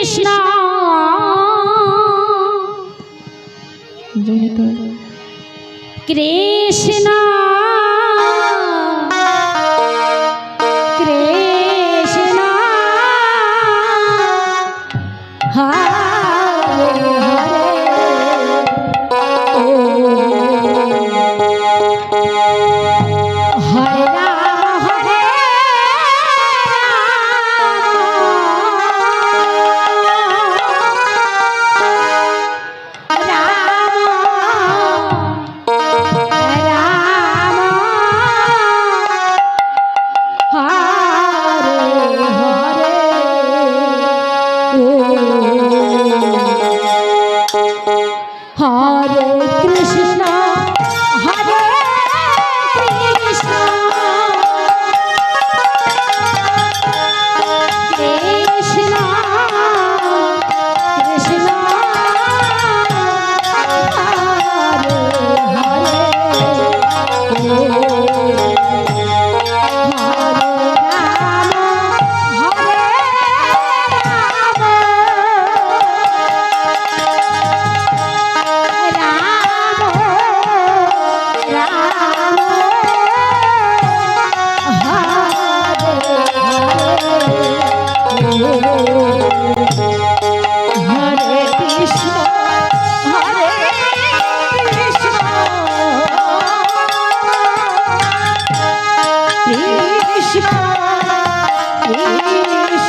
Krishna. Krishna. Krishna. Hare Krishna Krishna Hare